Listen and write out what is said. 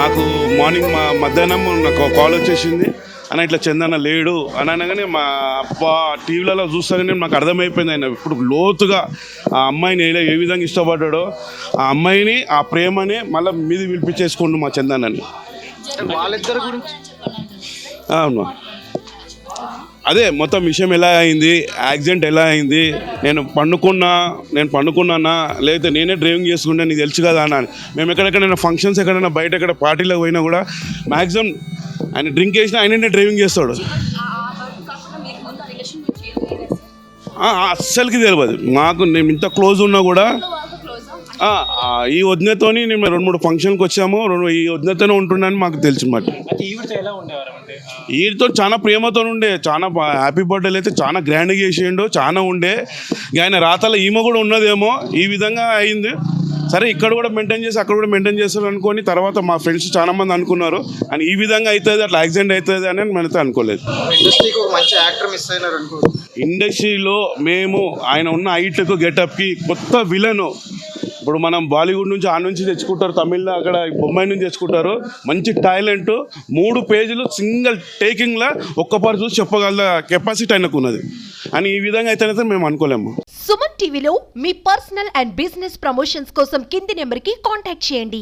నాకు మార్నింగ్ మా మధ్యాహ్నం నాకు కాల్ వచ్చేసింది. అన్న ఇట్లా చందన్న లేడు. అని అనగానే మా అప్ప టీవీలలో చూస్తాగానే నాకు అర్థమైపోయింది ఆయన. ఇప్పుడు లోతుగా ఆ అమ్మాయిని ఎలా ఏ విధంగా ఇష్టపడ్డాడో ఆ అమ్మాయిని ఆ ప్రేమని మళ్ళీ మీది పిలిపించేసుకోండు మా చందన్నని వాళ్ళిద్దరి గురించి? అవును. అదే మొత్తం విషయం ఎలా అయింది యాక్సిడెంట్ ఎలా అయింది నేను పండుకున్నా నేను పండుకున్నానా లేకపోతే నేనే డ్రైవింగ్ చేసుకుంటే నీకు తెలుసు కదా అని మేము ఎక్కడెక్కడైనా ఫంక్షన్స్ ఎక్కడైనా బయట ఎక్కడ పార్టీలకు పోయినా కూడా మ్యాక్సిమం ఆయన డ్రింక్ చేసినా ఆయననే డ్రైవింగ్ చేస్తాడు అస్సలకి తెలియదు మాకు నేను ఇంత క్లోజ్ ఉన్నా కూడా ఈ వదినతోని నేను రెండు మూడు ఫంక్షన్కి వచ్చాము. రెండు ఈ వదినతోనే ఉంటున్నాను మాకు తెలిసి మాట వీటితో చాలా ప్రేమతో ఉండే చాలా హ్యాపీ బర్త్డేలు అయితే చాలా గ్రాండ్గా చేసిండు చాలా ఉండే. ఆయన రాతల ఈమె కూడా ఉన్నదేమో ఈ విధంగా అయింది. సరే ఇక్కడ కూడా మెయింటైన్ చేసి అక్కడ కూడా మెయింటైన్ చేస్తారు అనుకొని తర్వాత మా ఫ్రెండ్స్ చాలా మంది అనుకున్నారు. అని ఈ విధంగా అవుతుంది అట్లా యాక్సిడెంట్ అవుతుంది అని మనతో అనుకోలేదు. ఇండస్ట్రీకి ఒక మంచి యాక్టర్ మిస్ అయినారు అనుకో. ఇండస్ట్రీలో మేము ఆయన ఉన్న హైట్కు గెటప్కి కొత్త విలను ఇప్పుడు మనం బాలీవుడ్ నుంచి ఆ నుంచి తెచ్చుకుంటారు తమిళ అక్కడ బొంబాయి నుంచి తెచ్చుకుంటారు. మంచి టాలెంట్ మూడు పేజీలు సింగిల్ టేకింగ్లో ఒక్క పారు చూసి చెప్పగల కెపాసిటీ ఆయనకున్నది అని ఈ విధంగా అయితే మేము అనుకోలేము. సుమన్ టీవీలో మీ పర్సనల్ అండ్ బిజినెస్ ప్రమోషన్స్ కోసం కింది నెంబర్కి కాంటాక్ట్ చేయండి.